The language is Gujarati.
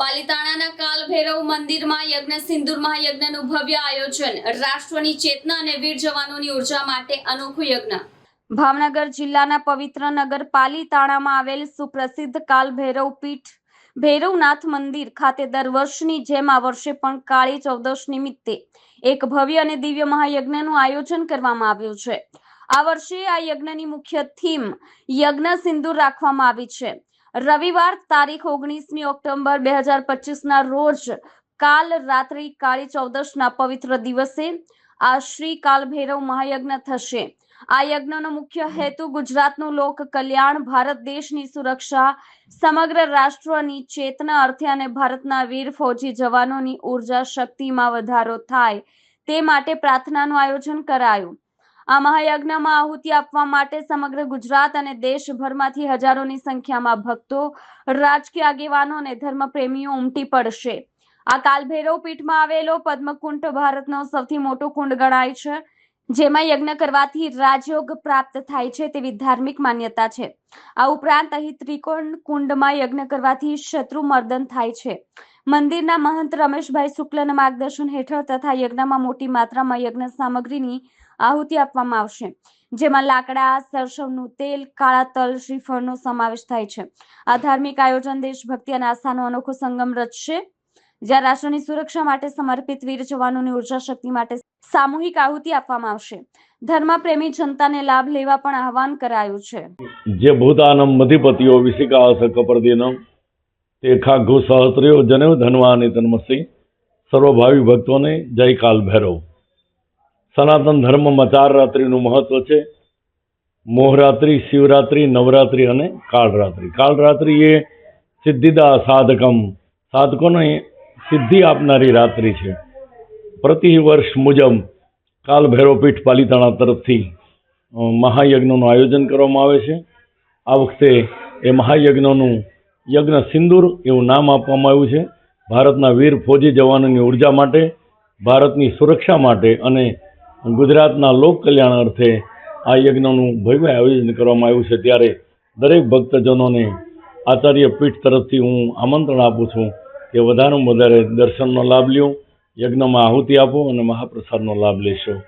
પાલિતાણાના કાલભૈરવ મંદિરમાં યજ્ઞ, સિંદુર મહાયજ્ઞનું ભવ્ય આયોજન. રાષ્ટ્રની ચેતના અને વીર જવાનોની ઊર્જા માટે અનોખું યજ્ઞ. ભાવનગર જિલ્લાના પવિત્ર નગર પાલિતાણામાં આવેલ સુપ્રસિદ્ધ કાલભૈરવ પીઠ, ભૈરવનાથ મંદિર ખાતે દર વર્ષની જેમ આ વર્ષે પણ કાળી ચૌદશ નિમિત્તે એક ભવ્ય અને દિવ્ય મહાયજ્ઞનું આયોજન કરવામાં આવ્યું છે. આ વર્ષે આ યજ્ઞની મુખ્ય થીમ યજ્ઞ, સિંદૂર રાખવામાં આવી છે. રવિવાર તારીખ ઓગણીસમી ઓક્ટોબર બે હજાર પચીસના રોજ કાલ રાત્રિ કાળી ચૌદશના પવિત્ર દિવસે આ શ્રી કાલભૈરવ મહાયજ્ઞ થશે. આ યજ્ઞનો મુખ્ય હેતુ ગુજરાતનું લોક કલ્યાણ, ભારત દેશની સુરક્ષા, સમગ્ર રાષ્ટ્રની ચેતના અર્થે અને ભારતના વીર ફૌજી જવાનોની ઊર્જા શક્તિમાં વધારો થાય તે માટે પ્રાર્થનાનું આયોજન કરાયું. આ મહાયજ્ઞમાં આહુતિ આપવા માટે સમગ્ર ગુજરાત અને દેશભરમાંથી હજારોની સંખ્યામાં ભક્તો, રાજકીય આગેવાનો અને ધર્મપ્રેમીઓ ઉમટી પડશે. આ કાલભૈરવ પીઠમાં આવેલો પદ્મકુંડ ભારતનો સૌથી મોટો કુંડ ગણાય છે. જેમાં યજ્ઞ કરવાથી રાજયોગ પ્રાપ્ત થાય છે તેવી ધાર્મિક માન્યતા છે. આ ઉપરાંત અહીં ત્રિકોણ કુંડમાં યજ્ઞ કરવાથી શત્રુ મર્દન થાય છે. મંદિરના મહંત રમેશભાઈ શુક્લના માર્ગદર્શન હેઠળ તથા યજ્ઞમાં મોટી માત્રામાં યજ્ઞ સામગ્રીની આહુતિ આપવામાં આવશે, જેમાં લાકડા, સરસવનું તેલ, કાળા તલ, શ્રીફળનો સમાવેશ થાય છે. આ ધાર્મિક આયોજન દેશભક્તિ અને આસ્થાનો અનોખો સંગમ રચશે. જ્યાં રાષ્ટ્રની સુરક્ષા માટે સમર્પિત વીર જવાનોની ઊર્જા શક્તિ માટે સામૂહિક આહુતિ આપવામાં આવશે. ધર્મપ્રેમી જનતાને લાભ લેવા પણ આહવાન કરાયું છે. જે ભૂતાનમ મધિપતિઓ વિશિકાસ કપરદીનમ તે ખાઘુ સહસ્ત્રીઓ જનેવ ધનવાની તન્મસી સર્વભાવી ભક્તોને જય કાલ ભૈરવ. સનાતન ધર્મમાં ચાર રાત્રિનું મહત્વ છે. મોહરાત્રિ, શિવરાત્રિ, નવરાત્રિ અને કાળરાત્રિ. કાળરાત્રિ એ સિદ્ધિદા સાધકમ. સાધકોને સિદ્ધિ આપનારી રાત્રિ છે. પ્રતિ વર્ષ મુજબ કાલ ભૈરવપીઠ પાલિતાણા તરફથી મહાયજ્ઞનું આયોજન કરવામાં આવે છે. આ વખતે એ મહાયજ્ઞનું યજ્ઞ સિંદૂર એવું નામ આપવામાં આવ્યું છે. ભારતના વીર ફૌજી જવાનોની ઊર્જા માટે, ભારતની સુરક્ષા માટે અને ગુજરાતના લોક કલ્યાણ અર્થે આ યજ્ઞનું ભવ્ય આયોજન કરવામાં આવ્યું છે. ત્યારે દરેક ભક્તજનોને આચાર્ય પીઠ તરફથી હું આમંત્રણ આપું છું. કે વધારેમાં વધારે દર્શનનો લાભ લ્યો યજ્ઞમાં આહુતિ આપો અને મહાપ્રસાદનો લાભ લેશો.